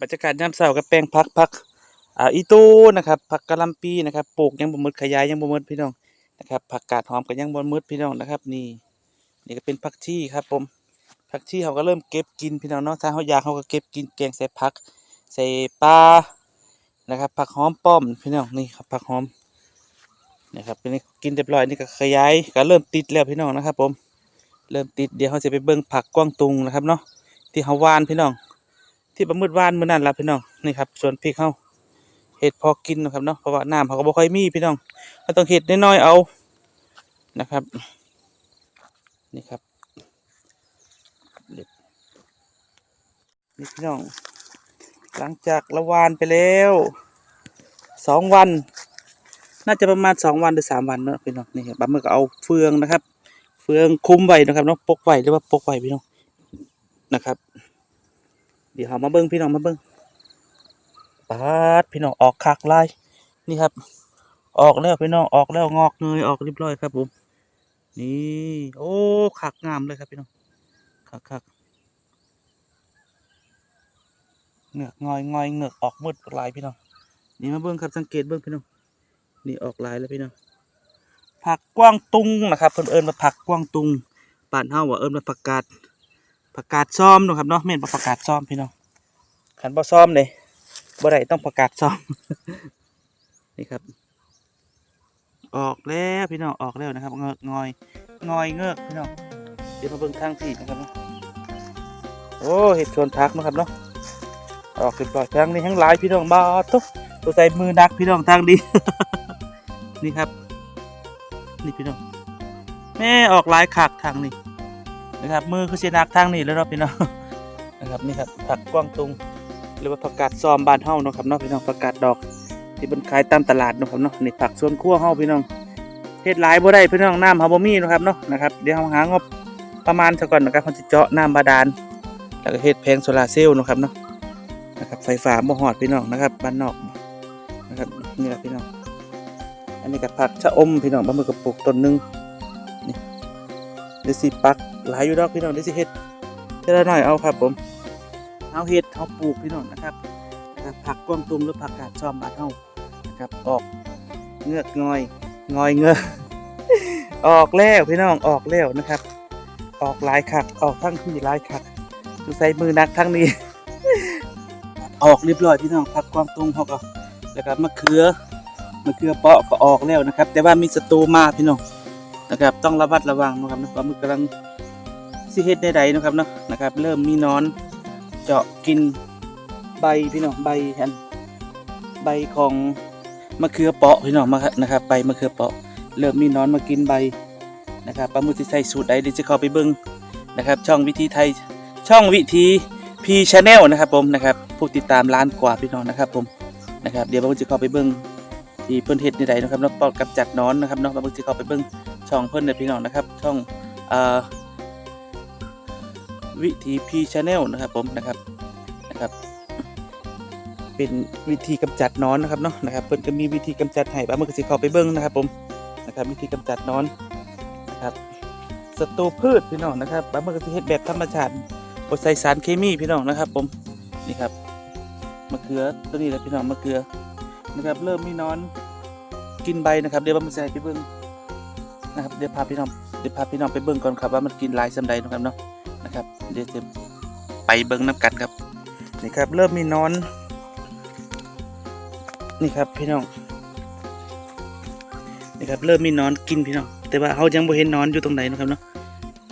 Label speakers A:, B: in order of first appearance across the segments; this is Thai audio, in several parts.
A: บรรยากาศยามเช้ากับแปลงพักพักอ่าอีตูนะครับผักกะหล่ำปีนะครับปลูกยังบ่หมดขยายยังบ่หมดพี่น้องนะครับผักกาดหอมก็ยังบ่หมดพี่น้องนะครับ นี่นี่ก็เป็นผักชีครับผมผักชีเขาก็เริ่มเก็บกินพี่น้องเนาะถ้าเขาอยากเขาก็เก็บกินแกงใส่ผักใส่ปลานะครับผักหอมป้อมพี่น้องนี่ครับผักหอมนะครับเป็นกินเรียบร้อยนี่ก็ขยายก็เริ่มติดแล้วพี่น้องนะครับ ผม เริ่มติดเดี๋ยวเขาจะไปเบิ่งผักกวางตุงนะครับเนาะที่เขาวานพี่น้อง ที่ประมืดวานมื้อนั้นล่ะพี่น้องนี่ครับส่วนพริกเขาเห็ดพอกินนะครับเนาะเพราะว่าน้ำเขาก็บ่ค่อยมีพี่น้องเราต้องเห็ดน้อยๆเอานะครับ นี่ครับนี่พี่น้อง หลังจากละวานไปแล้วสองวัน น่าจะประมาณสองวันหรือสามวันเนอะพี่น้องนี่ครับบัมมือก็เอาเฟืองนะครับ เฟืองคุ้มไว้นะครับเนาะปกไว้หรือว่าปกไว้พี่น้องนะครับ เดี๋ยวเรามาเบิ้งพี่น้องมาเบิ้งปาดพี่น้องออกคักลายนี่ครับ ออกแล้วพี่น้องออกแล้วงอกเงยออกเรียบร้อยครับผมนี่โอ้คักงามเลยครับพี่น้องคักคักเหงือกงอยงอยเหงือกออกมืดลายพี่น้องนี่มาเบิ้งครับสังเกตเบิ้งพี่น้องนี่ออกลายแล้วพี่น้องผักกว้างตุงนะครับเพิ่นเอิญมาผักกว้างตุงป่านเฮาว่าเอิญมาผักกาด ผักกาดซ้อมนะครับเนาะแม่นบ่ผักกาดซ้อมพี่น้องขันบ่ซ้อมเลยบ่ได้ต้องผักกาดซ้อมนี่ครับ ออกแล้วพี่น้องออกแล้วนะครับเงือกงอยงอยเงือกพี่น้องเดี๋ยวมาเบิ่งทางที่นะครับเนาะโอ้เห็ดชวนพักนะครับเนาะออกเรียบร้อยทางนี้ทั้งหลายพี่น้องมาตุ๊ตัวใส่มือนักพี่น้องทางดีนี่ครับ นี่พี่น้องแม่ออกหลายขากทางนี้ นะครับมือคือเสียนักทางนี้แล้วเนาะพี่น้องนะครับนี่ครับผักกวางตุงหรือว่าผักกาดซอมบานเฮาเนาะครับเนาะพี่น้องผักกาดดอก ที่เพิ่นขายตามตลาดเนาะครับเนาะนี่ผักสวนครัวเฮาพี่น้องเฮ็ดหลายบ่ได้พี่น้องน้ำฮาบ่มีนะครับเนาะนะครับเดี๋ยวเฮาหางบประมาณซะก่อนนะครับเฮาสิเจาะน้ำบาดาลแล้วก็เฮ็ดแผงโซลาเซลล์นะครับเนาะนะครับไฟฟ้าบ่ฮอดพี่น้องนะครับบ้านนอกนะครับนี่แหละพี่น้องอันนี้ก็ผักชะอมพี่น้องบะมือกระปุกต้นหนึง เดี๋ยวสิปักหลายอยู่ดอกพี่น้องเดี๋ยวสิเฮ็ดเท่าน้อยเอาครับผมเอาเฮ็ดเอาปลูกพี่น้องนะครับนะครับผักกวางตุ้งหรือผักกาดซ้อมบานเฮานะครับออกเงือกงอยงอยเงือกออกแล้วพี่น้องออกแล้วนะครับ ออกหลายขักออกทั้งที่หลายขักดูใส่มือนักทั้งนี้ ออกเรียบร้อยพี่น้องพักความตรงเขาก็แล้วก็มะเขือมะเขือเปาะก็ออกแล้วนะครับ แต่ว่ามีศัตรูมาพี่น้อง นะครับ ต้องระมัดระวังนะครับนะว่ามันกำลังสิเฮ็ดใดๆนะครับเนาะนะครับ เริ่มมีนอนเจาะกินใบพี่น้องใบอันใบของมะเขือเปาะพี่น้องมานะครับใบมะเขือเปาะ เริ่มมีนอนมากินใบนะครับปลาหมึกที่ใส่สูตรใดเดี๋ยวจะเข้าไปเบิ้งนะครับ ช่องวิธีไทยช่องวิธีพีชาแนลนะครับผมนะครับผู้ติดตามล้านกว่าพี่น้องนะครับผมนะครับ เดี๋ยวปลาหมึกจะเข้าไปเบิ้งที่เพิ่นเฮ็ดในใดนะครับเนาะปอกกับจัดนอนนะครับเนาะปลาหมึกจะเข้าไปเบิ้ง ช่องเพิ่นเด้อพี่น้องนะครับ ช่องอ่อวิธีพีชาแนลนะครับผมนะครับนะครับ เป็นวิธีกำจัดนอนนะครับเนาะนะครับเพิ่นก็มีวิธีกำจัดให้บ้ามือก็สิเข้าไปเบิ่งนะครับผมนะครับ วิธีกำจัดนอนนะครับศัตรูพืชพี่น้องนะครับบ้ามือก็สิเฮ็ดแบบธรรมชาติบ่ใส่สารเคมีพี่น้องนะครับ ผมนี่ครับมะเขือตัวนี้แหละพี่น้องมะเขือนะครับ เริ่มมีนอนกินใบนะครับ เดี๋ยวบ้ามือจะให้ไปเบิ่ง นะครับเดี๋ยวพาพี่น้องเดี๋ยวพาพี่น้องไปเบิ่งก่อนครับว่ามันกินลายสำใดนะครับเนาะนะครับ เดี๋ยวจะไปเบิ่งน้ำกันครับนี่ครับ เริ่มมีนอน นี่ครับพี่น้องนี่ครับเริ่มมีนอนกินพี่น้องแต่ว่าเขายังบ่เห็นนอนอยู่ตรงไหนนะครับเนาะ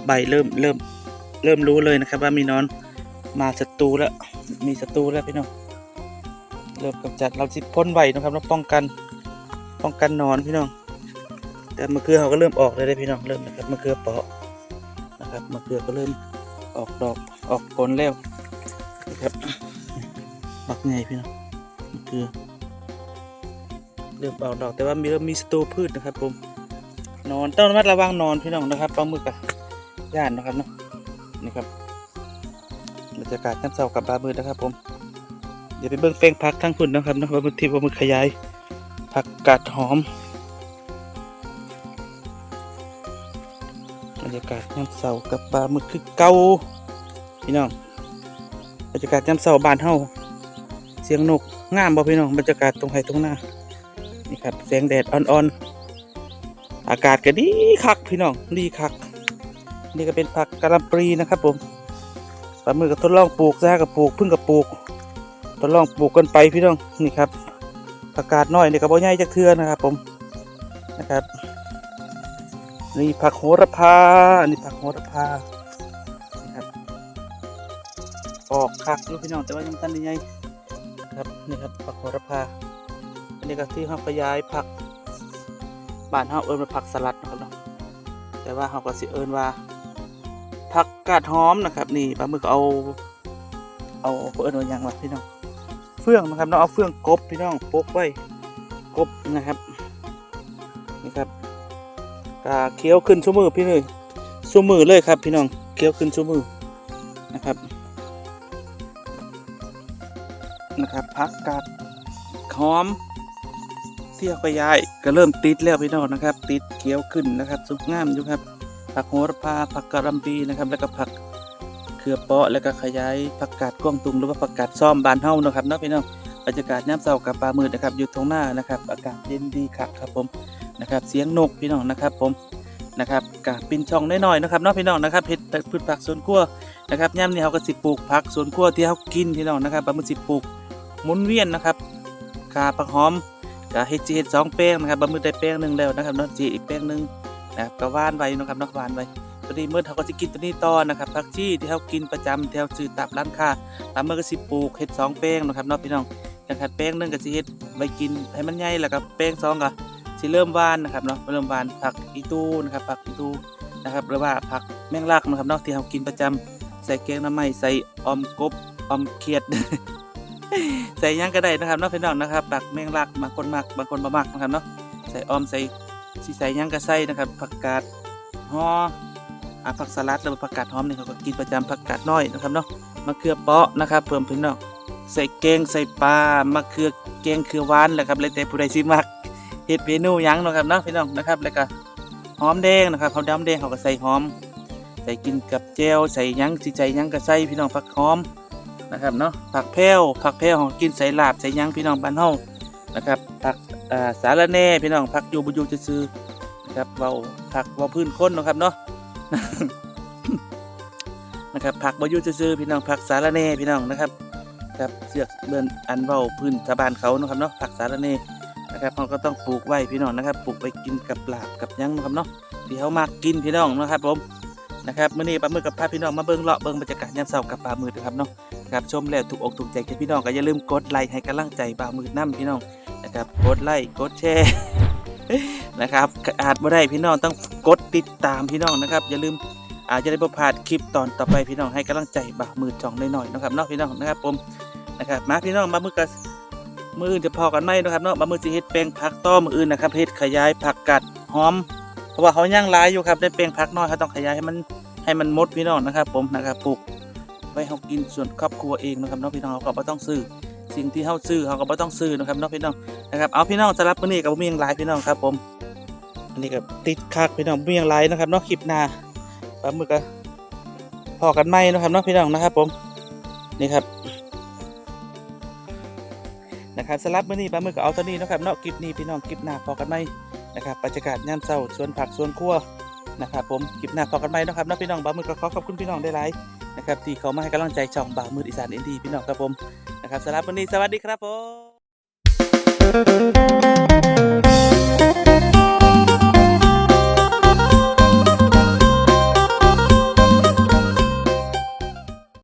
A: ใบเริ่มเริ่มเริ่มรู้เลยนะครับ ว่ามีนอนมาศัตรูแล้วมีศัตรูแล้วพี่น้องเริ่มกำจัดเราสิพ่นไว้นะครับเราป้องกันป้องกันนอนพี่น้อง แต่มะเขือเขาก็เริ่มออกเลยได้พี่น้องเริ่มนะครับมะเขือเปาะนะครับมะเขือก็เริ่มออกดอกออกผลแล้วนะครับบักไงพี่น้องมะเขือเริ่มออกดอกแต่ว่ามีเริ่มมีศัตรูพืชนะครับผมนอนต้องระมัดระวังนอนพี่น้องนะครับปลาหมึกอะย่านนะครับเนาะนี่ครับบรรยากาศน้ำเสากับปลาหมึกนะครับ ผมเดี๋ยวไปเบิ่งแปลงพักทั้งพุ่นนะครับเนาะปลาหมึกที่ปลาหมึกขยายผักกาดหอม รรยากาศน้ำเสากับปลาหมึกคือเก่าพี่น้องบรรยากาศน้ำเสาบ้านเฮาเสียงนกงามบ่พี่น้องบรรยากาศตรงไห้ตรงหน้านี่ครับแสงแดดอ่อนๆอากาศก็ดีคักพี่น้องดีคัก นี่ก็เป็นผักกะหล่ำปลีนะครับผมปลาหมึกก็ทดลองปลูกซะกับปลูกพึ่งกับปลูกทดลองปลูกกันไปพี่น้องนี่ครับผักกาดน้อยนี่ก็บ่ใหญ่จักเทื่อนะครับผมนะครับ นี่ผักโหระพา อันนี้ผักโหระพานี่ครับออกคักอยู่พี่น้องแต่ว่ายังตันได้ใหญ่ครับนี่ครับผักโหระพา อันนี้ก็ที่เขาขยายผักบ้านเขาเอิ้นว่าผักสลัดนะครับเนาะแต่ว่าเขาก็สิเอิ้นว่าผักกาดหอมนะครับนี่ปลาหมึกเอาเอาเอิ้นว่าหยังล่ะพี่น้องเฟื่องนะครับเนาะเอาเฟื่องกบพี่น้องปกไว้กบนะครับ กาเคี้ยวขึ้นชั่วมือพี่เลยชั่วมือเลยครับ พี่น้องเคี้ยวขึ้นชั่วมือนะครับนะครับพักกาดหอมเที่ยวก็ย้ายก็เริ่มติดแล้วพี่น้องนะครับ ติดเคี้ยวขึ้นนะครับสุกงามอยู่ครับ ผักโหระพาผักกะลำปีนะครับ แล้วก็ผักเขือเปาะแล้วก็ขยายผักกาดกวางตุงหรือว่าผักกาดซ้อมบานเฮานะครับเนาะพี่น้องบรรยากาศยามเช้ากับปลามืดนะครับอยู่ตรงหน้านะครับ อากาศเย็นดีครับครับผม นะครับเสียงนกพี่น้องนะครับผมนะครับกาปินช่องน้อยๆนะครับเนาะพี่น้องนะครับเห็ดพืชผักสวนครัวนะครับย่ำนี่เขาก็สิปลูกผักสวนครัวที่เขากินพี่น้องนะครับบางมือสิปลูกมุนเวียนนะครับกาผักหอมกาเห็ดจีเห็ดสองแป้งนะครับบางมือได้แป้งหนึ่งแล้วนะครับเนาะจีอีกแป้งหนึ่งนะครับก็หว่านไว้นะครับเนาะหว่านไว้ตัวนี้เมื่อเขาก็จะกินตัวนี้ต่อนะครับผักชีที่เขากินประจำแถวซื้อตับร้านค้าตามเมื่อก็สิปลูกเห็ดสองแป้งนะครับเนาะพี่น้องนะครับแป้งหนึ่งก็สิเห็ดไว้กินให้มันใหญ่แล้วก็แป้งสองก็ สิเริ่มหวานนะครับเนาะเริ่มหวานผักอีตูนะครับผักอีตูนะครับหรือว่าผักแมงลักนะครับเนาะที่เรากินประจำใส่แกงน้ำไม้ใส่ออมกบออมเขียด ใส่หยังก็ได้นะครับเนาะพี่น้องนะครับผักแมงลักบางคนมักบางคนบ่มักนะครับเนาะใส่ออมใส่สิใส่หยังก็ใส่นะครับผักกาดห่ออผักสลัดหรือว่าผักกาดหอมนี่เขาก็กินประจำผักกาดน้อยนะครับเนาะมะเขือเปาะนะครับเพิ่มพี่น้องใส่แกงใส่ปลามะเขือแกงเขือหวานแหละครับเลยแต่ผู้ใดสิมัก เฮ็ดเมนูหยังเนาะครับเนาะพี่น้องนะครับแล้วก็หอมแดงนะครับเขาวดำแดงเขาก็ใส่หอม ใส่กินกับแจวใส่หยังสิใส่หยังก็ใส่พี่น้องผักหอมนะครับเนาะผักแพรวผักแพรวของกินใส่ลาบใส่หยังพี่น้องบ้านเฮานะครับผักสาระแหน่พี่น้องผักอยู่บ่อยู่ซื่อนะครับเว้าผักเว้าพื้นคนนะครับเนาะนะครับผักบ่อยู่ซื่อพี่น้องผักสาระแหน่พี่น้องนะครับครับเสือกเดินอันเว้าพื้นชาวบ้านเขานะครับเนาะผักสาระแหน่ นะครับเราก็ต้องปลูกไว้พี่น้องนะครับปลูกไปกินกับปลาบกับยังนะครับเนาะที่เขามากกินพี่น้องนะครับผมนะครับเมื้อนี้ปลาหมึกกับพาพี่น้องมาเบิ่งเลาะเบิ่งบรรยากาศยามเช้ากับปลาหมึกนะครับเนาะนะครับชมแล้วถูกอกถูกใจกันพี่น้องก็อย่าลืมกดไลค์ให้กำลังใจปลาหมึกน้ำพี่น้องนะครับกดไลค์กดแชร์นะครับอาจบ่ได้พี่น้องต้องกดติดตามพี่น้องนะครับ อย่าลืมอาจจะได้ประพลาดคลิปตอนต่อไปพี่น้องให้กำลังใจบ่าวมือจ่องหน่อยๆนะครับเนาะพี่น้องนะครับผมนะครับมาพี่น้องมามือกับ มืออื่นจะพอกันไหมนะครับเนาะบะมือสิเฮ็ดแป้งผักต้อมืออื่นนะครับเฮ็ดขยายผักกัดหอม เพราะว่าเขาย่างหลายอยู่ครับได้แป้งผักน้อยเขาต้องขยายให้มันให้มันมดพี่น้องนะครับ ผมนะครับปลูกไว้เขากินส่วนครอบครัวเองนะครับเนาะพี่น้องเขาก็บ่ต้องซื้อสิ่งที่เขาซื้อเขาก็บ่ต้องซื้อนะครับเนาะพี่น้องนะครับเอาพี่น้องสำหรับมื้อนี้กับมีหยังหลายพี่น้องครับผมอันนี้ก็ติดคักพี่น้องมีหยังหลายนะครับเนาะคลิปหน้าปลาหมึกก็พอกันไหมนะครับเนาะพี่น้องนะครับผมนี่ครับ นะครับสลับมื้อนี้ปลาหมึกก็เอาเท่านี้นะครับเนาะคลิปนี้พี่น้องคลิปหน้าพอกันไหมนะครับบรรยากาศยามเช้าสวนผักสวนครัวนะครับผมคลิปหน้าพอกันไหมนะครับเนาะพี่น้องปลาหมึกก็ขอขอบคุณพี่น้องได้หลายนะครับที่เขามาให้กำลังใจช่องบ่าวมืออีสานเอ็นดีพี่น้องครับผมนะครับสลับมื้อนี้สวัสดีครับผม